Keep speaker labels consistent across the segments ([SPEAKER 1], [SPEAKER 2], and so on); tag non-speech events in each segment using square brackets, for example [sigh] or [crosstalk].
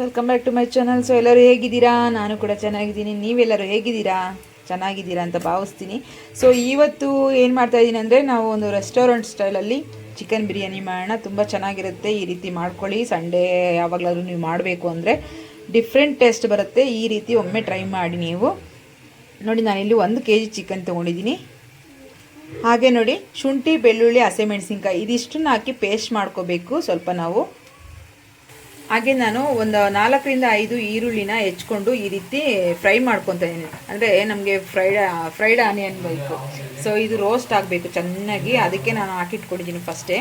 [SPEAKER 1] Welcome back to my channel so ಎಲ್ಲರೂ ಹೇಗಿದ್ದೀರಾ? ನಾನು ಕೂಡ ಚೆನ್ನಾಗಿದ್ದೀನಿ. ನೀವೆಲ್ಲರೂ ಹೇಗಿದ್ದೀರಾ? ಚೆನ್ನಾಗಿದ್ದೀರಾ ಅಂತ ಭಾವಿಸ್ತೀನಿ. ಸೊ ಇವತ್ತು ಏನು ಮಾಡ್ತಾ ಇದ್ದೀನಿ ಅಂದರೆ, ನಾವು ಒಂದು ರೆಸ್ಟೋರೆಂಟ್ ಸ್ಟೈಲಲ್ಲಿ ಚಿಕನ್ ಬಿರಿಯಾನಿ ಮಾಡೋಣ. ತುಂಬ ಚೆನ್ನಾಗಿರುತ್ತೆ. ಈ ರೀತಿ ಮಾಡ್ಕೊಳ್ಳಿ. ಸಂಡೇ ಯಾವಾಗಲಾದರೂ ನೀವು ಮಾಡಬೇಕು ಅಂದರೆ ಡಿಫ್ರೆಂಟ್ ಟೇಸ್ಟ್ ಬರುತ್ತೆ. ಈ ರೀತಿ ಒಮ್ಮೆ ಟ್ರೈ ಮಾಡಿ ನೀವು. ನೋಡಿ ನಾನಿಲ್ಲಿ ಒಂದು ಕೆ ಜಿ ಚಿಕನ್ ತೊಗೊಂಡಿದ್ದೀನಿ. ಹಾಗೆ ನೋಡಿ, ಶುಂಠಿ, ಬೆಳ್ಳುಳ್ಳಿ ಹಸಿಮೆಣಸಿನ್ಕಾಯಿ ಇದಿಷ್ಟನ್ನ ಹಾಕಿ ಪೇಸ್ಟ್ ಮಾಡ್ಕೋಬೇಕು. ಸ್ವಲ್ಪ ನಾವು ಹಾಗೆ ನಾನು ಒಂದು ನಾಲ್ಕರಿಂದ ಐದು ಈರುಳ್ಳಿನ ಹೆಚ್ಕೊಂಡು ಈ ರೀತಿ ಫ್ರೈ ಮಾಡ್ಕೊತಾ ಇದ್ದೀನಿ. ಅಂದರೆ ನಮಗೆ ಫ್ರೈಡ್ ಫ್ರೈಡ್ ಆನಿಯನ್ ಬೇಕು. ಸೊ ಇದು ರೋಸ್ಟ್ ಆಗಬೇಕು ಚೆನ್ನಾಗಿ. ಅದಕ್ಕೆ ನಾನು ಹಾಕಿಟ್ಕೊಂಡಿದ್ದೀನಿ ಫಸ್ಟೇ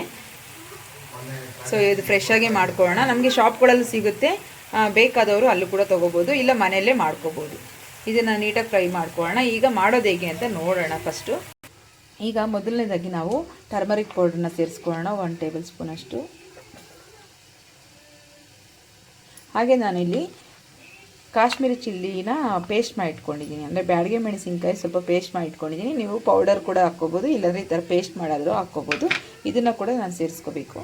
[SPEAKER 1] ಸೊ ಇದು ಫ್ರೆಶ್ ಆಗಿ ಮಾಡ್ಕೊಳ್ಳೋಣ. ನಮಗೆ ಶಾಪ್ಗಳಲ್ಲಿ ಸಿಗುತ್ತೆ. ಬೇಕಾದವರು ಅಲ್ಲೂ ಕೂಡ ತೊಗೋಬೋದು. ಇಲ್ಲ ಮನೆಯಲ್ಲೇ ಮಾಡ್ಕೋಬೋದು. ಇದನ್ನು ನೀಟಾಗಿ ಫ್ರೈ ಮಾಡ್ಕೊಳ್ಳೋಣ. ಈಗ ಮಾಡೋದು ಹೇಗೆ ಅಂತ ನೋಡೋಣ ಫಸ್ಟು ಈಗ ಮೊದಲನೇದಾಗಿ ನಾವು ಟರ್ಮರಿಕ್ ಪೌಡ್ರನ್ನ ಸೇರಿಸ್ಕೊಳ್ಳೋಣ. ಒನ್ ಟೇಬಲ್ ಸ್ಪೂನಷ್ಟು ಹಾಗೆ ನಾನಿಲ್ಲಿ ಕಾಶ್ಮೀರಿ ಚಿಲ್ಲಿನ ಪೇಸ್ಟ್ ಮಾಡಿ ಇಟ್ಕೊಂಡಿದ್ದೀನಿ ಅಂದರೆ ಬ್ಯಾಡಿಗೆ ಮೆಣಸಿನ್ಕಾಯಿ ಸ್ವಲ್ಪ ಪೇಸ್ಟ್ ಮಾಡಿ ಇಟ್ಕೊಂಡಿದ್ದೀನಿ ನೀವು ಪೌಡರ್ ಕೂಡ ಹಾಕ್ಕೋಬೋದು, ಇಲ್ಲಾಂದರೆ ಈ ಥರ ಪೇಸ್ಟ್ ಮಾಡಾದರೂ ಹಾಕ್ಕೋಬೋದು. ಇದನ್ನು ಕೂಡ ನಾನು ಸೇರಿಸ್ಕೋಬೇಕು.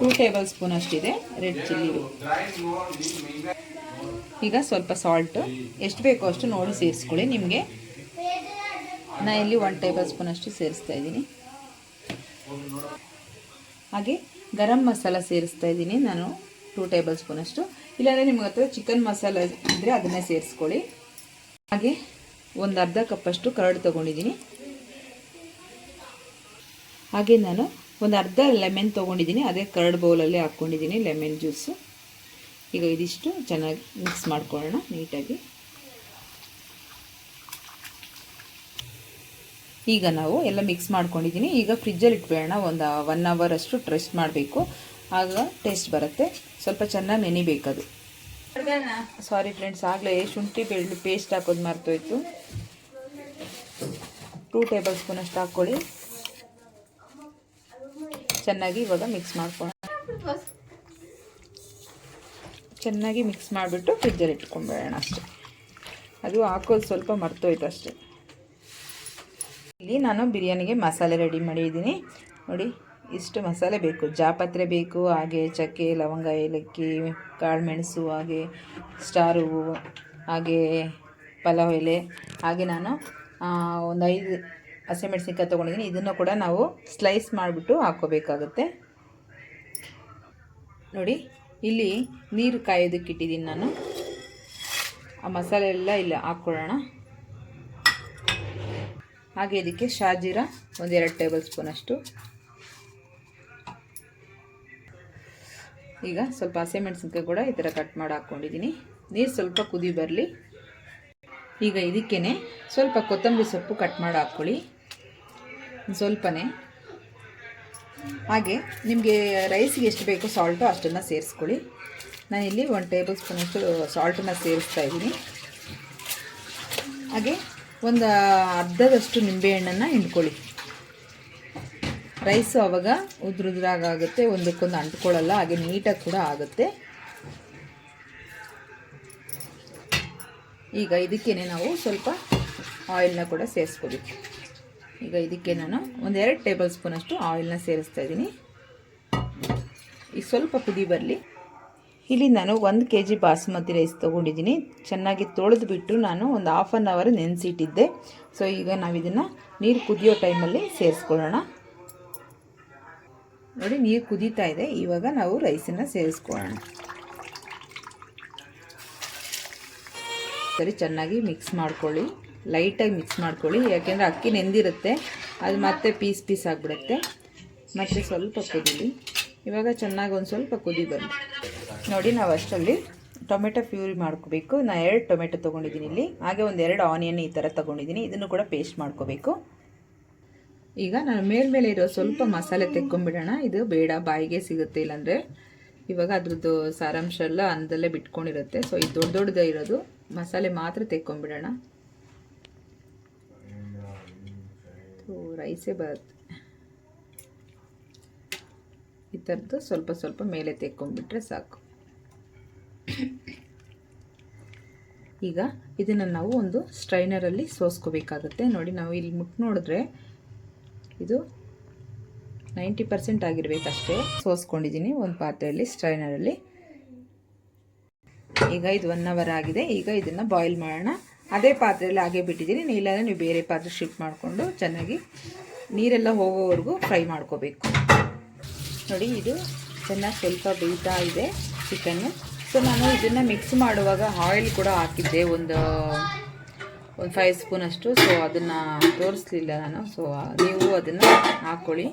[SPEAKER 1] ಟೂ ಟೇಬಲ್ ಸ್ಪೂನ್ ಅಷ್ಟಿದೆ ರೆಡ್ ಚಿಲ್ಲಿ ಈಗ ಸ್ವಲ್ಪ ಸಾಲ್ಟ್ ಎಷ್ಟು ಬೇಕೋ ಅಷ್ಟು ನೋಡಿ ಸೇರಿಸ್ಕೊಳ್ಳಿ ನಿಮಗೆ. ನಾನು ಇಲ್ಲಿ ಒನ್ ಟೇಬಲ್ ಸ್ಪೂನ್ ಅಷ್ಟು ಸೇರಿಸ್ತಾ ಇದ್ದೀನಿ. ಹಾಗೆ ಗರಂ ಮಸಾಲ ಸೇರಿಸ್ತಾ ಇದ್ದೀನಿ. ನಾನು ಟೂ ಟೇಬಲ್ ಸ್ಪೂನಷ್ಟು ಇಲ್ಲಾಂದರೆ ನಿಮ್ಗೆ ಹತ್ರ ಚಿಕನ್ ಮಸಾಲ ಇದ್ದರೆ ಅದನ್ನೇ ಸೇರಿಸ್ಕೊಳ್ಳಿ. ಹಾಗೆ ಒಂದು ಅರ್ಧ ಕಪ್ಪಷ್ಟು ಕರಡು ತೊಗೊಂಡಿದ್ದೀನಿ. ಹಾಗೆ ನಾನು ಒಂದು ಅರ್ಧ ಲೆಮನ್ ತೊಗೊಂಡಿದ್ದೀನಿ. ಅದೇ ಕರ್ಡ್ ಬೌಲಲ್ಲಿ ಹಾಕ್ಕೊಂಡಿದ್ದೀನಿ ಲೆಮೆನ್ ಜ್ಯೂಸು ಈಗ ಇದಿಷ್ಟು ಚೆನ್ನಾಗಿ ಮಿಕ್ಸ್ ಮಾಡ್ಕೊಳ್ಳೋಣ ನೀಟಾಗಿ. ಈಗ ನಾವು ಎಲ್ಲ ಮಿಕ್ಸ್ ಮಾಡ್ಕೊಂಡಿದ್ದೀನಿ ಈಗ ಫ್ರಿಜ್ಜಲ್ಲಿ ಇಟ್ಬಿಡೋಣ. ಒಂದು ಒನ್ ಅವರ್ ಅಷ್ಟು ಟ್ರೆಸ್ಟ್ ಮಾಡಬೇಕು. ಆಗ ಟೇಸ್ಟ್ ಬರುತ್ತೆ. ಸ್ವಲ್ಪ ಚೆನ್ನಾಗಿ ನೆನಿಬೇಕದು ಸಾರಿ ಫ್ರೆಂಡ್ಸ್ ಆಗಲೇ ಶುಂಠಿ ಬೆಳ್ಳುಳ್ಳಿ ಪೇಸ್ಟ್ ಹಾಕೋದು ಮರ್ತೋಯ್ತು. ಟೂ ಟೇಬಲ್ ಸ್ಪೂನ್ ಅಷ್ಟು ಹಾಕ್ಕೊಳ್ಳಿ. ಚೆನ್ನಾಗಿ ಇವಾಗ ಮಿಕ್ಸ್ ಮಾಡ್ಕೊಳ್ಳೋಣ. ಚೆನ್ನಾಗಿ ಮಿಕ್ಸ್ ಮಾಡಿಬಿಟ್ಟು ಫ್ರಿಜ್ಜಲ್ಲಿ ಇಟ್ಕೊಂಡ್ಬಿಡೋಣ ಅಷ್ಟೇ. ಅದು ಹಾಕೋದು ಸ್ವಲ್ಪ ಮರ್ತೋಯ್ತು ಅಷ್ಟೇ. ಇಲ್ಲಿ ನಾನು ಬಿರಿಯಾನಿಗೆ ಮಸಾಲೆ ರೆಡಿ ಮಾಡಿದ್ದೀನಿ. ನೋಡಿ, ಇಷ್ಟು ಮಸಾಲೆ ಬೇಕು. ಜಾಪತ್ರೆ ಬೇಕು, ಹಾಗೆ ಚಕ್ಕೆ, ಲವಂಗ, ಏಲಕ್ಕಿ, ಕಾಳುಮೆಣಸು, ಹಾಗೆ ಸ್ಟಾರ್ ಹಾಗೆ ಪಲಾವ್ ಎಲೆ, ಹಾಗೆ ನಾನು ಒಂದು ಐದು ಹಸಿಮೆಣ್ಸಿನ್ಕಾಯಿ ತೊಗೊಂಡಿದ್ದೀನಿ. ಇದನ್ನು ಕೂಡ ನಾವು ಸ್ಲೈಸ್ ಮಾಡಿಬಿಟ್ಟು ಹಾಕ್ಕೋಬೇಕಾಗುತ್ತೆ. ನೋಡಿ, ಇಲ್ಲಿ ನೀರು ಕಾಯೋದಕ್ಕೆ ಇಟ್ಟಿದ್ದೀನಿ ನಾನು. ಆ ಮಸಾಲೆ ಎಲ್ಲ ಇಲ್ಲ ಹಾಕ್ಕೊಳ್ಳೋಣ. ಹಾಗೆ ಇದಕ್ಕೆ ಶಾಜೀರ ಒಂದೆರಡು ಟೇಬಲ್ ಸ್ಪೂನಷ್ಟು ಈಗ ಸ್ವಲ್ಪ ಹಸಿಮೆಣಸಿನ್ಕಾಯಿ ಕೂಡ ಈ ಥರ ಕಟ್ ಮಾಡಿ ಹಾಕ್ಕೊಂಡಿದ್ದೀನಿ. ನೀರು ಸ್ವಲ್ಪ ಕುದಿ ಬರಲಿ. ಈಗ ಇದಕ್ಕೇ ಸ್ವಲ್ಪ ಕೊತ್ತಂಬರಿ ಸೊಪ್ಪು ಕಟ್ ಮಾಡಿ ಹಾಕ್ಕೊಳ್ಳಿ. ಸ್ವಲ್ಪನೇ. ಹಾಗೆ ನಿಮಗೆ ರೈಸಿಗೆ ಎಷ್ಟು ಬೇಕೋ ಸಾಲ್ಟು ಅಷ್ಟನ್ನು ಸೇರಿಸ್ಕೊಳ್ಳಿ. ನಾನಿಲ್ಲಿ ಒಂದು ಟೇಬಲ್ ಸ್ಪೂನಷ್ಟು ಸಾಲ್ಟನ್ನು ಸೇರಿಸ್ತಾ ಇದ್ದೀನಿ. ಹಾಗೆ ಒಂದು ಅರ್ಧದಷ್ಟು ನಿಂಬೆಹಣ್ಣನ್ನು ಹಿಂಡ್ಕೊಳ್ಳಿ. ರೈಸು ಅವಾಗ ಉದ್ರುದ್ರಾಗುತ್ತೆ ಒಂದಕ್ಕೊಂದು ಅಂಟ್ಕೊಳ್ಳಲ್ಲ, ಹಾಗೆ ನೀಟಾಗಿ ಕೂಡ ಆಗುತ್ತೆ. ಈಗ ಇದಕ್ಕೇ ನಾವು ಸ್ವಲ್ಪ ಆಯಿಲ್ನ ಕೂಡ ಸೇರಿಸ್ಕೋಬೇಕು. ಈಗ ಇದಕ್ಕೆ ನಾನು ಒಂದೆರಡು ಟೇಬಲ್ ಸ್ಪೂನಷ್ಟು ಆಯಿಲ್ನ ಸೇರಿಸ್ತಾ ಇದ್ದೀನಿ. ಈಗ ಸ್ವಲ್ಪ ಕುದಿ ಬರಲಿ. ಇಲ್ಲಿ ನಾನು ಒಂದು ಕೆ ಜಿ ಬಾಸುಮತಿ ರೈಸ್ ತೊಗೊಂಡಿದ್ದೀನಿ. ಚೆನ್ನಾಗಿ ತೊಳೆದು ಬಿಟ್ಟು ನಾನು ಒಂದು ಹಾಫ್ ಆನ್ ಅವರ್ ನೆನೆಸಿಟ್ಟಿದ್ದೆ. ಸೊ ಈಗ ನಾವು ಇದನ್ನು ನೀರು ಕುದಿಯೋ ಟೈಮಲ್ಲಿ ಸೇರಿಸ್ಕೊಳ್ಳೋಣ. ನೋಡಿ, ನೀರು ಕುದೀತಾ ಇದೆ. ಇವಾಗ ನಾವು ರೈಸನ್ನು ಸೇರಿಸ್ಕೊಳ್ಳೋಣ. ಸರಿ, ಚೆನ್ನಾಗಿ ಮಿಕ್ಸ್ ಮಾಡ್ಕೊಳ್ಳಿ. ಲೈಟಾಗಿ ಮಿಕ್ಸ್ ಮಾಡ್ಕೊಳ್ಳಿ. ಯಾಕೆಂದರೆ ಅಕ್ಕಿ ನೆಂದಿರುತ್ತೆ. ಅದು ಮತ್ತೆ ಪೀಸ್ ಪೀಸ್ ಆಗಿಬಿಡುತ್ತೆ. ಮತ್ತು ಸ್ವಲ್ಪ ಕುದೀಲಿ. ಇವಾಗ ಚೆನ್ನಾಗಿ ಒಂದು ಸ್ವಲ್ಪ ಕುದಿ ಬರಲಿ ನೋಡಿ, ನಾವು ಅಷ್ಟರಲ್ಲಿ ಟೊಮೆಟೊ ಪ್ಯೂರಿ ಮಾಡ್ಕೋಬೇಕು. ನಾನು ಎರಡು ಟೊಮೆಟೊ ತೊಗೊಂಡಿದ್ದೀನಿ ಇಲ್ಲಿ. ಹಾಗೆ ಒಂದು ಎರಡು ಆನಿಯನ್ ಈ ಥರ ತೊಗೊಂಡಿದ್ದೀನಿ. ಇದನ್ನು ಕೂಡ ಪೇಸ್ಟ್ ಮಾಡ್ಕೋಬೇಕು. ಈಗ ನಾನು ಮೇಲ್ಮೇಲೆ ಇರೋ ಸ್ವಲ್ಪ ಮಸಾಲೆ ತೆಕ್ಕೊಂಡ್ಬಿಡೋಣ ಇದು ಬೇಡ, ಬಾಯಿಗೆ ಸಿಗುತ್ತೆ ಇಲ್ಲಾಂದರೆ. ಇವಾಗ ಅದ್ರದ್ದು ಸಾರಾಂಶ ಎಲ್ಲ ಅಂದಲ್ಲೇ ಬಿಟ್ಕೊಂಡಿರುತ್ತೆ. ಸೊ ಇದು ದೊಡ್ಡ ದೊಡ್ಡದೇ ಇರೋದು. ಮಸಾಲೆ ಮಾತ್ರ ತೆಕ್ಕೊಂಡ್ಬಿಡೋಣ ರೈಸೇ ಬರುತ್ತೆ. ಈ ಥರದ್ದು ಸ್ವಲ್ಪ ಸ್ವಲ್ಪ ಮೇಲೆ ತೆಕ್ಕೊಂಡ್ಬಿಟ್ರೆ ಸಾಕು. ಈಗ ಇದನ್ನು ನಾವು ಒಂದು ಸ್ಟ್ರೈನರಲ್ಲಿ ಸೋಸ್ಕೋಬೇಕಾಗುತ್ತೆ. ನೋಡಿ ನಾವು ಇಲ್ಲಿ ಮುಟ್ಟು ನೋಡಿದ್ರೆ ಇದು ನೈಂಟಿ ಪರ್ಸೆಂಟ್ ಆಗಿರಬೇಕಷ್ಟೇ. ಸೋಸ್ಕೊಂಡಿದ್ದೀನಿ ಒಂದು ಪಾತ್ರೆಯಲ್ಲಿ ಸ್ಟ್ರೈನರಲ್ಲಿ ಈಗ ಇದು ಒನ್ ಅವರ್ ಆಗಿದೆ. ಈಗ ಇದನ್ನು ಬಾಯ್ಲ್ ಮಾಡೋಣ. ಅದೇ ಪಾತ್ರೆಯಲ್ಲಿ ಹಾಗೆ ಬಿಟ್ಟಿದ್ದೀನಿ. ಇಲ್ಲಾಂದರೆ ನೀವು ಬೇರೆ ಪಾತ್ರೆ ಶಿಫ್ಟ್ ಮಾಡಿಕೊಂಡು ಚೆನ್ನಾಗಿ ನೀರೆಲ್ಲ ಹೋಗೋವರೆಗೂ ಫ್ರೈ ಮಾಡ್ಕೋಬೇಕು. ನೋಡಿ ಇದು ಚೆನ್ನಾಗಿ ಸ್ವಲ್ಪ ಬೇಯ್ತಾ ಇದೆ ಚಿಕನ್ನು ಸೊ ನಾನು ಇದನ್ನು ಮಿಕ್ಸ್ ಮಾಡುವಾಗ ಆಯಿಲ್ ಕೂಡ ಹಾಕಿದ್ದೆ. ಒಂದು ಒಂದು ಫೈವ್ ಸ್ಪೂನ್ ಅಷ್ಟು. ಸೊ ಅದನ್ನು ತೋರಿಸ್ಲಿಲ್ಲ ನಾನು. ಸೊ ನೀವು ಅದನ್ನು ಹಾಕ್ಕೊಳ್ಳಿ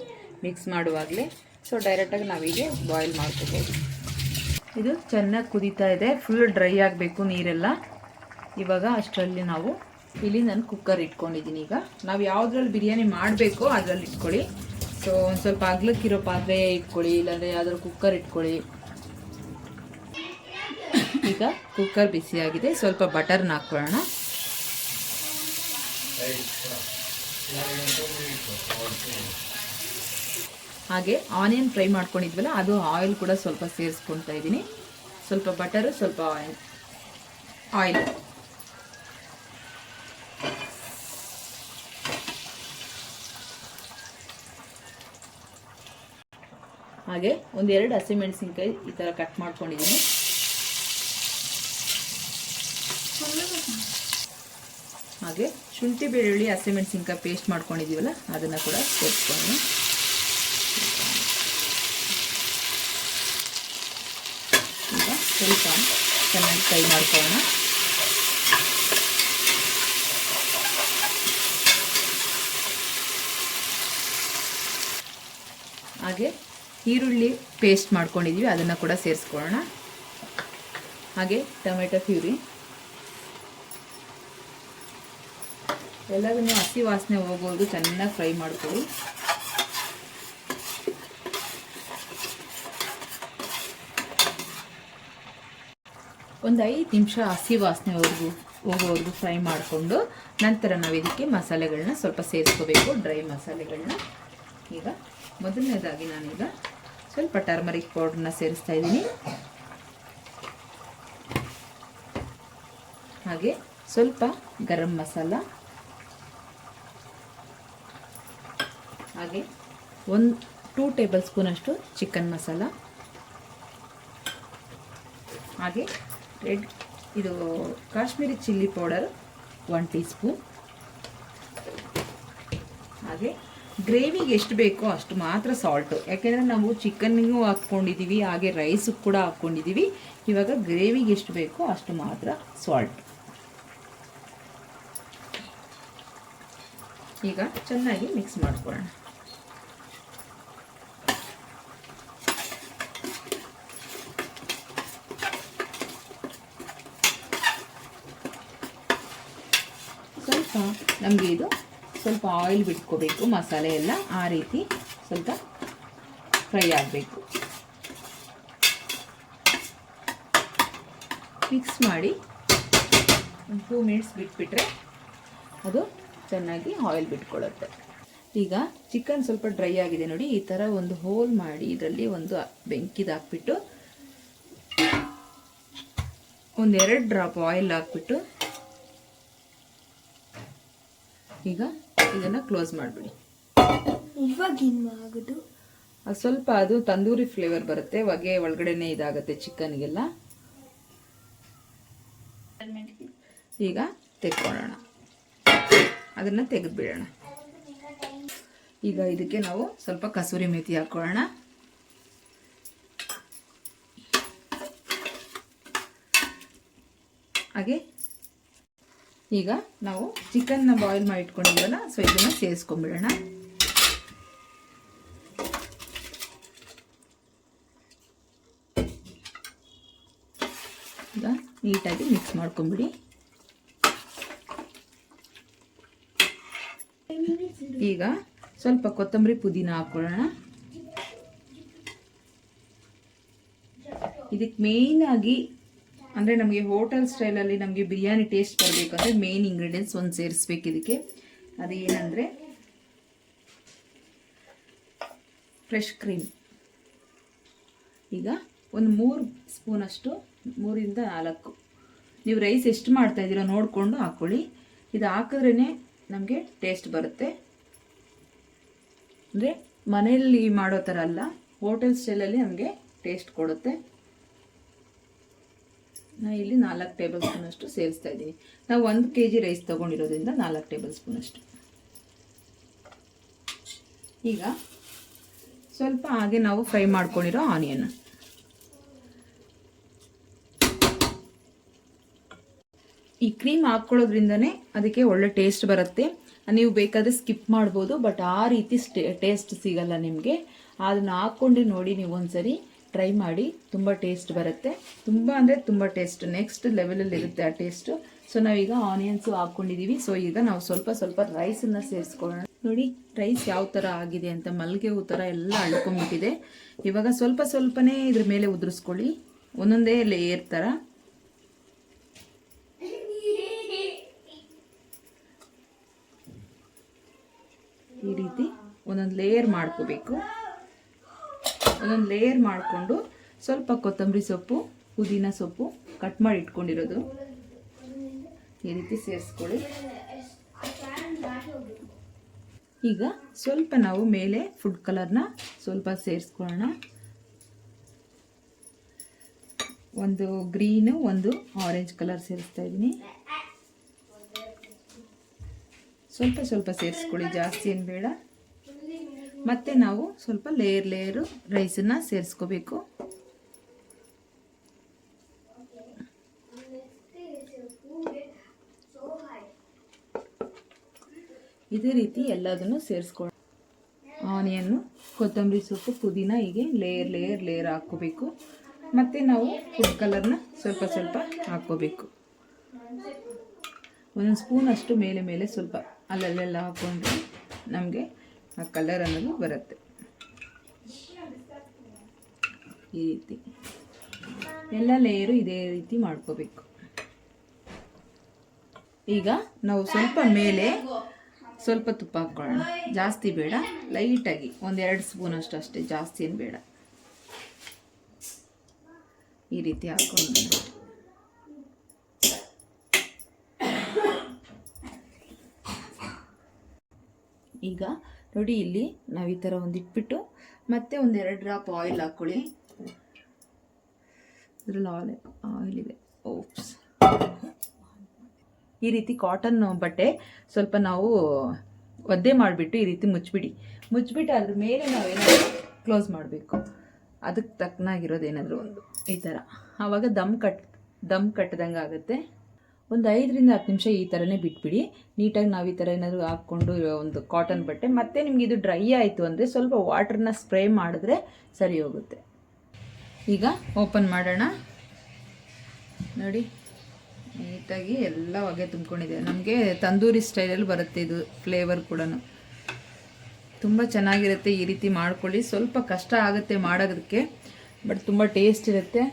[SPEAKER 1] ಮಿಕ್ಸ್ ಮಾಡುವಾಗಲೇ. ಸೊ ಡೈರೆಕ್ಟಾಗಿ ನಾವೀಗೆ ಬಾಯ್ಲ್ ಮಾಡ್ಕೋಬೋದು ಇದು ಚೆನ್ನಾಗಿ ಕುದೀತಾ ಇದೆ. ಫುಲ್ ಡ್ರೈ ಆಗಬೇಕು ನೀರೆಲ್ಲ. ಇವಾಗ ಅಷ್ಟರಲ್ಲಿ ನಾವು ಇಲ್ಲಿ ನಾನು ಕುಕ್ಕರ್ ಇಟ್ಕೊಂಡಿದ್ದೀನಿ ಈಗ. ನಾವು ಯಾವುದ್ರಲ್ಲಿ ಬಿರಿಯಾನಿ ಮಾಡಬೇಕು ಅದರಲ್ಲಿ ಇಟ್ಕೊಳ್ಳಿ. ಸೊ ಒಂದು ಸ್ವಲ್ಪ ಅಗ್ಲಕ್ಕಿರೋ ಪಾತ್ರೆ ಇಟ್ಕೊಳ್ಳಿ, ಇಲ್ಲಾಂದರೆ ಯಾವ್ದಾದ್ರು ಕುಕ್ಕರ್ ಇಟ್ಕೊಳ್ಳಿ. ಈಗ ಕುಕ್ಕರ್ ಬಿಸಿಯಾಗಿದೆ ಸ್ವಲ್ಪ ಬಟರ್ನ ಹಾಕ್ಕೊಳ್ಳೋಣ ಹಾಗೆ ಆನಿಯನ್ ಫ್ರೈ ಮಾಡ್ಕೊಂಡಿದ್ವಲ್ಲ, ಅದು ಆಯಿಲ್ ಕೂಡ ಸ್ವಲ್ಪ ಸೇರಿಸ್ಕೊಳ್ತಾ ಇದ್ದೀನಿ. ಸ್ವಲ್ಪ ಬಟರ್ ಸ್ವಲ್ಪ ಆಯಿಲ್ ಆಯಿಲ್ ಹಾಗೆ ಒಂದೆರಡು ಹಸಿಮೆಣಸಿನ್ಕಾಯಿ ಈ ಥರ ಕಟ್ ಮಾಡ್ಕೊಂಡಿದ್ದೀನಿ. ಹಾಗೆ ಶುಂಠಿ, ಬೆಳ್ಳುಳ್ಳಿ, ಹಸಿಮೆಣಸಿನ್ಕಾಯಿ ಪೇಸ್ಟ್ ಮಾಡ್ಕೊಂಡಿದ್ದೀವಲ್ಲ ಅದನ್ನು ಕೂಡ ಸೇರಿಸ್ಕೊಂಡು ಈಗ ಸ್ವಲ್ಪ ಚೆನ್ನಾಗಿ ಫ್ರೈ ಮಾಡ್ಕೊಳ್ಳೋಣ. ಹಾಗೆ ಈರುಳ್ಳಿ ಪೇಸ್ಟ್ ಮಾಡ್ಕೊಂಡಿದ್ದೀವಿ ಅದನ್ನು ಕೂಡ ಸೇರಿಸ್ಕೊಳ್ಳೋಣ. ಹಾಗೆ ಟೊಮೆಟೊ ಪ್ಯೂರಿ. ಎಲ್ಲದನ್ನು ಹಸಿ ವಾಸನೆ ಹೋಗೋದು ಚೆನ್ನಾಗಿ ಫ್ರೈ ಮಾಡ್ಕೊಳ್ಳಿ. ಒಂದು ಐದು ನಿಮಿಷ ಹಸಿ ವಾಸನೆವರೆಗೂ ಹೋಗೋವರೆಗೂ ಫ್ರೈ ಮಾಡಿಕೊಂಡು ನಂತರ ನಾವು ಇದಕ್ಕೆ ಮಸಾಲೆಗಳನ್ನ ಸ್ವಲ್ಪ ಸೇರಿಸ್ಕೋಬೇಕು, ಡ್ರೈ ಮಸಾಲೆಗಳನ್ನ ಈಗ ಮೊದಲನೇದಾಗಿ ನಾನೀಗ ಸ್ವಲ್ಪ ಟರ್ಮರಿಕ್ ಪೌಡ್ರನ್ನ ಸೇರಿಸ್ತಾ ಇದ್ದೀನಿ. ಹಾಗೆ ಸ್ವಲ್ಪ ಗರಂ ಮಸಾಲ ಹಾಗೆ ಒಂದು ಟೂ ಟೇಬಲ್ ಸ್ಪೂನಷ್ಟು ಚಿಕನ್ ಮಸಾಲ ಹಾಗೆ ರೆಡ್ ಇದು Kashmiri chilli powder one teaspoon ಹಾಗೆ ಗ್ರೇವಿಗೆ ಎಷ್ಟು ಬೇಕೋ ಅಷ್ಟು ಮಾತ್ರ ಸಾಲ್ಟು ಯಾಕೆಂದರೆ ನಾವು ಚಿಕನ್ನಿಗೂ ಹಾಕ್ಕೊಂಡಿದ್ದೀವಿ ಹಾಗೆ ರೈಸು ಕೂಡ ಹಾಕ್ಕೊಂಡಿದ್ದೀವಿ ಇವಾಗ ಗ್ರೇವಿಗೆ ಎಷ್ಟು ಬೇಕೋ ಅಷ್ಟು ಮಾತ್ರ ಸಾಲ್ಟ್ ಈಗ ಚೆನ್ನಾಗಿ ಮಿಕ್ಸ್ ಮಾಡ್ಕೊಳ್ಳೋಣ. ನಮಗೆ ಇದು ಸ್ವಲ್ಪ ಆಯಿಲ್ ಬಿಟ್ಕೋಬೇಕು, ಮಸಾಲೆ ಎಲ್ಲ ಆ ರೀತಿ ಸ್ವಲ್ಪ ಫ್ರೈ ಆಗಬೇಕು. ಮಿಕ್ಸ್ ಮಾಡಿ ಒಂದು ಟೂ ಮಿನಿಟ್ಸ್ ಬಿಟ್ಬಿಟ್ರೆ ಅದು ಚೆನ್ನಾಗಿ ಆಯಿಲ್ ಬಿಟ್ಕೊಳ್ಳುತ್ತೆ. ಈಗ ಚಿಕನ್ ಸ್ವಲ್ಪ ಡ್ರೈ ಆಗಿದೆ ನೋಡಿ, ಈ ಥರ ಒಂದು ಹೋಲ್ ಮಾಡಿ ಇದರಲ್ಲಿ ಒಂದು ಬೆಂಕಿದಾಕ್ಬಿಟ್ಟು ಒಂದೆರಡು ಡ್ರಾಪ್ ಆಯಿಲ್ ಹಾಕ್ಬಿಟ್ಟು ಈಗ ಇದನ್ನು ಕ್ಲೋಸ್ ಮಾಡಿಬಿಡಿ. ಸ್ವಲ್ಪ ಅದು ತಂದೂರಿ ಫ್ಲೇವರ್ ಬರುತ್ತೆ. ಹೊಗೆ ಒಳಗಡೆನೆ ಇದಾಗುತ್ತೆ ಚಿಕನ್ಗೆಲ್ಲ. ಈಗ ತೆಕ್ಕೊಳ್ಳೋಣ. ಅದನ್ನು ತೆಗೆದುಬಿಡೋಣ. ಈಗ ಇದಕ್ಕೆ ನಾವು ಸ್ವಲ್ಪ ಕಸೂರಿ ಮೇಥಿ ಹಾಕೊಳ್ಳೋಣ ಹಾಗೆ ಈಗ ನಾವು ಚಿಕನ್ನ ಬಾಯ್ಲ್ ಮಾಡಿ ಇಟ್ಕೊಂಡಿದ್ವಲ್ಲ ಸೊ ಇದನ್ನು ಸೇರಿಸ್ಕೊಂಡ್ಬಿಡೋಣ ಈಗ ನೀಟಾಗಿ ಮಿಕ್ಸ್ ಮಾಡ್ಕೊಂಬಿಡಿ. ಈಗ ಸ್ವಲ್ಪ ಕೊತ್ತಂಬರಿ ಪುದೀನ ಹಾಕೊಳ್ಳೋಣ ಇದಕ್ಕೆ ಮೇಯ್ನಾಗಿ ಅಂದರೆ ನಮಗೆ ಹೋಟೆಲ್ ಸ್ಟೈಲಲ್ಲಿ ನಮಗೆ ಬಿರಿಯಾನಿ ಟೇಸ್ಟ್ ಬರಬೇಕಂದ್ರೆ ಮೇನ್ ಇಂಗ್ರೀಡಿಯೆಂಟ್ಸ್ ಒಂದು ಸೇರಿಸ್ಬೇಕು ಇದಕ್ಕೆ. ಅದು ಏನಂದರೆ ಫ್ರೆಶ್ ಕ್ರೀಮ್ ಈಗ ಒಂದು ಮೂರು ಸ್ಪೂನಷ್ಟು ಮೂರಿಂದ ನಾಲ್ಕು. ನೀವು ರೈಸ್ ಎಷ್ಟು ಮಾಡ್ತಾ ಇದ್ದೀರೋ ನೋಡಿಕೊಂಡು ಹಾಕ್ಕೊಳ್ಳಿ ಇದು ಹಾಕಿದ್ರೇ ನಮಗೆ ಟೇಸ್ಟ್ ಬರುತ್ತೆ. ಅಂದರೆ ಮನೆಯಲ್ಲಿ ಮಾಡೋ ಥರ ಅಲ್ಲ ಹೋಟೆಲ್ ಸ್ಟೈಲಲ್ಲಿ ನಮಗೆ ಟೇಸ್ಟ್ ಕೊಡುತ್ತೆ. ನಾ ಇಲ್ಲಿ ನಾಲ್ಕು ಟೇಬಲ್ ಸ್ಪೂನಷ್ಟು ಸೇರಿಸ್ತಾ ಇದ್ದೀನಿ. ನಾವು ಒಂದು ಕೆ ಜಿ ರೈಸ್ ತೊಗೊಂಡಿರೋದ್ರಿಂದ ನಾಲ್ಕು ಟೇಬಲ್ ಸ್ಪೂನಷ್ಟು ಈಗ ಸ್ವಲ್ಪ ಹಾಗೆ ನಾವು ಫ್ರೈ ಮಾಡ್ಕೊಂಡಿರೋ ಆನಿಯನ್ ಈ ಕ್ರೀಮ್ ಹಾಕ್ಕೊಳ್ಳೋದ್ರಿಂದನೇ ಅದಕ್ಕೆ ಒಳ್ಳೆ ಟೇಸ್ಟ್ ಬರುತ್ತೆ. ನೀವು ಬೇಕಾದರೆ ಸ್ಕಿಪ್ ಮಾಡ್ಬೋದು ಬಟ್ ಆ ರೀತಿ ಟೇಸ್ಟ್ ಸಿಗಲ್ಲ ನಿಮಗೆ. ಅದನ್ನ ಹಾಕ್ಕೊಂಡು ನೋಡಿ ನೀವು ಒಂದ್ಸರಿ ಟ್ರೈ ಮಾಡಿ ತುಂಬ ಟೇಸ್ಟ್ ಬರುತ್ತೆ. ತುಂಬ ಅಂದರೆ ತುಂಬ ಟೇಸ್ಟ್ ನೆಕ್ಸ್ಟ್ ಲೆವೆಲಲ್ಲಿ ಇರುತ್ತೆ ಆ ಟೇಸ್ಟು ಸೊ ನಾವೀಗ ಆನಿಯನ್ಸು ಹಾಕ್ಕೊಂಡಿದ್ದೀವಿ ಸೊ ಈಗ ನಾವು ಸ್ವಲ್ಪ ಸ್ವಲ್ಪ ರೈಸನ್ನು ಸೇರಿಸ್ಕೊಳ್ಳೋಣ. ನೋಡಿ ರೈಸ್ ಯಾವ ಥರ ಆಗಿದೆ ಅಂತ ಮಲ್ಲಿಗೆ ಹೂ ಥರ ಎಲ್ಲ ಅಳ್ಕೊಂಬಿಟ್ಟಿದೆ ಇವಾಗ ಸ್ವಲ್ಪ ಸ್ವಲ್ಪನೇ ಇದ್ರ ಮೇಲೆ ಉದುರಿಸ್ಕೊಳ್ಳಿ. ಒಂದೊಂದೇ ಲೇಯರ್ ಥರ ಈ ರೀತಿ ಒಂದೊಂದು ಲೇಯರ್ ಮಾಡ್ಕೋಬೇಕು. ಒಂದೊಂದು ಲೇಯರ್ ಮಾಡಿಕೊಂಡು ಸ್ವಲ್ಪ ಕೊತ್ತಂಬರಿ ಸೊಪ್ಪು, ಪುದೀನ ಸೊಪ್ಪು ಕಟ್ ಮಾಡಿ ಇಟ್ಕೊಂಡಿರೋದು. ಈ ರೀತಿ ಸೇರಿಸ್ಕೊಳ್ಳಿ. ಈಗ ಸ್ವಲ್ಪ ನಾವು ಮೇಲೆ ಫುಡ್ ಕಲರ್ನ ಸ್ವಲ್ಪ ಸೇರಿಸ್ಕೊಳ್ಳೋಣ. ಒಂದು ಗ್ರೀನು ಒಂದು ಆರೆಂಜ್ ಕಲರ್ ಸೇರಿಸ್ತಾ ಇದ್ದೀನಿ. ಸ್ವಲ್ಪ ಸ್ವಲ್ಪ ಸೇರಿಸ್ಕೊಳ್ಳಿ, ಜಾಸ್ತಿ ಏನು ಬೇಡ. ಮತ್ತೆ ನಾವು ಸ್ವಲ್ಪ ಲೇಯರ್ ಲೇಯರು ರೈಸನ್ನು ಸೇರಿಸ್ಕೋಬೇಕು. ಇದೇ ರೀತಿ ಎಲ್ಲದನ್ನು ಸೇರಿಸ್ಕೊ ಆನಿಯನ್ನು ಕೊತ್ತಂಬರಿ ಸೊಪ್ಪು, ಪುದೀನ ಹೀಗೆ ಲೇಯರ್ ಲೇಯರ್ ಲೇಯರ್ ಹಾಕ್ಕೋಬೇಕು. ಮತ್ತು ನಾವು ಫುಡ್ ಕಲರ್ನ ಸ್ವಲ್ಪ ಸ್ವಲ್ಪ ಹಾಕ್ಕೋಬೇಕು. ಒಂದೊಂದು ಸ್ಪೂನ್ ಅಷ್ಟು ಮೇಲೆ ಮೇಲೆ ಸ್ವಲ್ಪ ಅಲ್ಲಲ್ಲೆಲ್ಲ ಹಾಕ್ಕೊಂಡ್ರೆ ನಮಗೆ ಆ ಕಲರ್ ಅನ್ನೋದು ಬರುತ್ತೆ. ಈ ರೀತಿ. ಎಲ್ಲ ಲೇಯರು ಇದೇ ರೀತಿ ಮಾಡ್ಕೋಬೇಕು. ಈಗ ನಾವು ಸ್ವಲ್ಪ ಮೇಲೆ ಸ್ವಲ್ಪ ತುಪ್ಪ ಹಾಕ್ಕೊಳ್ಳೋಣ. ಜಾಸ್ತಿ ಬೇಡ ಲೈಟಾಗಿ ಒಂದೆರಡು ಸ್ಪೂನ್ ಅಷ್ಟು ಅಷ್ಟೇ, ಜಾಸ್ತಿ ಏನು ಬೇಡ. ಈ ರೀತಿ ಹಾಕ್ಕೊಂಡು ಈಗ ನೋಡಿ ಇಲ್ಲಿ ನಾವು ಈ ಥರ ಒಂದು ಇಟ್ಬಿಟ್ಟು ಮತ್ತೆ ಒಂದು ಎರಡು ಡ್ರಾಪ್ ಆಯಿಲ್ ಹಾಕ್ಕೊಳ್ಳಿ ಇದರಲ್ಲಿ ಆಯಿಲ್ ಆಯಿಲ್ ಇದೆ ಓಪ್ಸ್ ಈ ರೀತಿ ಕಾಟನ್ ಬಟ್ಟೆ ಸ್ವಲ್ಪ ನಾವು ಒದ್ದೆ ಮಾಡಿಬಿಟ್ಟು ಈ ರೀತಿ ಮುಚ್ಚಿಬಿಡಿ ಮುಚ್ಚಿಬಿಟ್ಟು ಅದ್ರ ಮೇಲೆ ನಾವೇನಾದರೂ ಕ್ಲೋಸ್ ಮಾಡಬೇಕು. ಅದಕ್ಕೆ ತಕ್ಕನಾಗಿರೋದು ಏನಾದರೂ ಒಂದು ಈ ಥರ ಆವಾಗ ದಮ್ ಕಟ್, ದಮ್ ಕಟ್ಟದಂಗೆ ಆಗುತ್ತೆ ಒಂದು ಐದರಿಂದ ಹತ್ತು ನಿಮಿಷ ಈ ಥರನೇ ಬಿಟ್ಬಿಡಿ. ನೀಟಾಗಿ ನಾವು ಈ ಥರ ಏನಾದರೂ ಹಾಕ್ಕೊಂಡು ಒಂದು ಕಾಟನ್ ಬಟ್ಟೆ. ಮತ್ತೆ ನಿಮ್ಗೆ ಇದು ಡ್ರೈ ಆಯಿತು ಅಂದರೆ ಸ್ವಲ್ಪ ವಾಟ್ರನ್ನ ಸ್ಪ್ರೇ ಮಾಡಿದ್ರೆ ಸರಿ ಹೋಗುತ್ತೆ. ಈಗ ಓಪನ್ ಮಾಡೋಣ. ನೋಡಿ, ನೀಟಾಗಿ ಎಲ್ಲ ಹೊಗೆ ತುಂಬ್ಕೊಂಡಿದೆ. ನಮಗೆ ತಂದೂರಿ ಸ್ಟೈಲಲ್ಲಿ ಬರುತ್ತೆ ಇದು ಫ್ಲೇವರ್ ಕೂಡ ತುಂಬ ಚೆನ್ನಾಗಿರುತ್ತೆ ಈ ರೀತಿ ಮಾಡ್ಕೊಳ್ಳಿ. ಸ್ವಲ್ಪ ಕಷ್ಟ ಆಗುತ್ತೆ ಮಾಡೋದಕ್ಕೆ ಬಟ್ ತುಂಬ ಟೇಸ್ಟ್ ಇರುತ್ತೆ.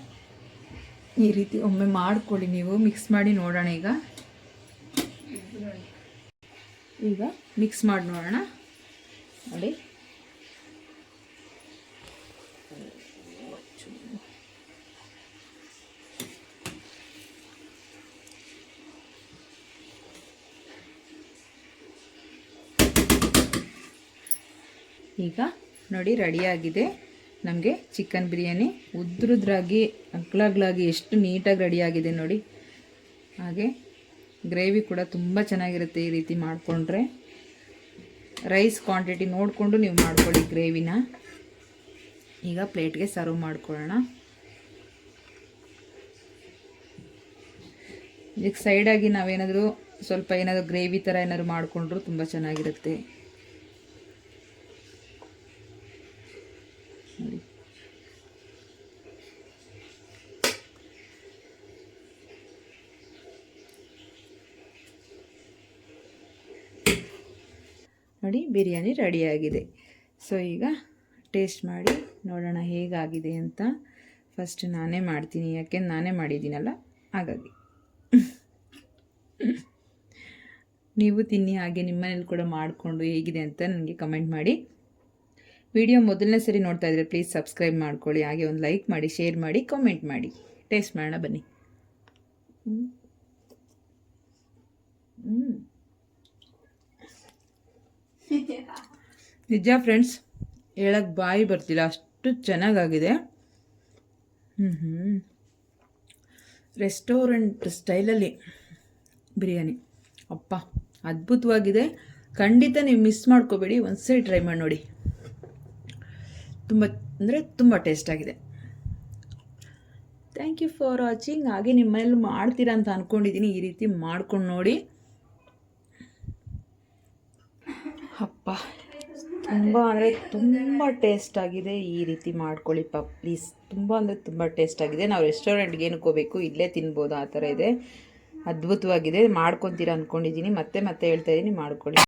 [SPEAKER 1] ಈ ರೀತಿ ಒಮ್ಮೆ ಮಾಡ್ಕೊಳ್ಳಿ ನೀವು. ಮಿಕ್ಸ್ ಮಾಡಿ ನೋಡೋಣ ಈಗ. ಈಗ ಮಿಕ್ಸ್ ಮಾಡಿ ನೋಡೋಣ. ನೋಡಿ. ಈಗ ನೋಡಿ ರೆಡಿಯಾಗಿದೆ ನಮಗೆ ಚಿಕನ್ ಬಿರಿಯಾನಿ ಉದ್ರದ್ರಾಗಿ, ಅಗ್ಲಗ್ಲಾಗಿ ಎಷ್ಟು ನೀಟಾಗಿ ರೆಡಿಯಾಗಿದೆ ನೋಡಿ. ಹಾಗೆ ಗ್ರೇವಿ ಕೂಡ ತುಂಬ ಚೆನ್ನಾಗಿರುತ್ತೆ ಈ ರೀತಿ ಮಾಡಿಕೊಂಡ್ರೆ. ರೈಸ್ ಕ್ವಾಂಟಿಟಿ ನೋಡಿಕೊಂಡು ನೀವು ಮಾಡ್ಕೊಳ್ಳಿ ಗ್ರೇವಿನ. ಈಗ ಪ್ಲೇಟ್ಗೆ ಸರ್ವ್ ಮಾಡ್ಕೊಳ್ಳೋಣ. ಈಗ ಸೈಡಾಗಿ ನಾವೇನಾದರೂ ಸ್ವಲ್ಪ ಏನಾದರೂ ಗ್ರೇವಿ ಥರ ಏನಾದರೂ ಮಾಡಿಕೊಂಡ್ರು ತುಂಬ ಚೆನ್ನಾಗಿರುತ್ತೆ. ನೋಡಿ ಬಿರಿಯಾನಿ ರೆಡಿಯಾಗಿದೆ. ಸೊ ಈಗ ಟೇಸ್ಟ್ ಮಾಡಿ ನೋಡೋಣ ಹೇಗಾಗಿದೆ ಅಂತ. ಫಸ್ಟ್ ನಾನೇ ಮಾಡ್ತೀನಿ, ಯಾಕೆ ನಾನೇ ಮಾಡಿದ್ದೀನಲ್ಲ? ಹಾಗಾಗಿ. [laughs] ನೀವು ತಿನ್ನಿ, ಹಾಗೆ ನಿಮ್ಮನೇಲಿ ಕೂಡ ಮಾಡಿಕೊಂಡು ಹೇಗಿದೆ ಅಂತ ನನಗೆ ಕಮೆಂಟ್ ಮಾಡಿ. ವಿಡಿಯೋ ಮೊದಲನೇ ಸರಿ ನೋಡ್ತಾ ಇದ್ರೆ ಪ್ಲೀಸ್ ಸಬ್ಸ್ಕ್ರೈಬ್ ಮಾಡ್ಕೊಳ್ಳಿ ಹಾಗೆ ಒಂದು ಲೈಕ್ ಮಾಡಿ ಶೇರ್ ಮಾಡಿ ಕಾಮೆಂಟ್ ಮಾಡಿ. ಟೇಸ್ಟ್ ಮಾಡೋಣ ಬನ್ನಿ. ನಿಜ ಫ್ರೆಂಡ್ಸ್ ಹೇಳಕ್ಕೆ ಬಾಯಿ ಬರ್ತಿಲ್ಲ ಅಷ್ಟು ಚೆನ್ನಾಗಾಗಿದೆ. ಹ್ಞೂ ಹ್ಞೂ ರೆಸ್ಟೋರೆಂಟ್ ಸ್ಟೈಲಲ್ಲಿ ಬಿರಿಯಾನಿ. ಅಪ್ಪ ಅದ್ಭುತವಾಗಿದೆ. ಖಂಡಿತ ನೀವು ಮಿಸ್ ಮಾಡ್ಕೋಬೇಡಿ ಒಂದ್ಸರಿ ಟ್ರೈ ಮಾಡಿ ನೋಡಿ. ತುಂಬ, ಅಂದರೆ ತುಂಬ ಟೇಸ್ಟ್ ಆಗಿದೆ. ಥ್ಯಾಂಕ್ ಯು ಫಾರ್ ವಾಚಿಂಗ್ ಹಾಗೆ ನಿಮ್ಮ ಮನೇಲಿ ಮಾಡ್ತೀರಾ ಅಂತ ಅಂದ್ಕೊಂಡಿದ್ದೀನಿ ಈ ರೀತಿ ಮಾಡ್ಕೊಂಡು ನೋಡಿ. ಅಪ್ಪ, ತುಂಬ ಅಂದರೆ ತುಂಬ ಟೇಸ್ಟ್ ಆಗಿದೆ. ಈ ರೀತಿ ಮಾಡ್ಕೊಳ್ಳಿ ಪಾ ಪ್ಲೀಸ್ ತುಂಬ ಅಂದರೆ ತುಂಬ ಟೇಸ್ಟ್ ಆಗಿದೆ. ನಾವು ರೆಸ್ಟೋರೆಂಟ್ಗೆ ಏನಕ್ಕೆ ಹೋಗಬೇಕು? ಇಲ್ಲೇ ತಿನ್ಬೋದು. ಆ ಥರ ಇದೆ. ಅದ್ಭುತವಾಗಿದೆ. ಮಾಡ್ಕೊತೀರ ಅಂದ್ಕೊಂಡಿದ್ದೀನಿ ಮತ್ತೆ ಮತ್ತೆ ಹೇಳ್ತಾ ಇದ್ದೀನಿ ಮಾಡ್ಕೊಳ್ಳಿ.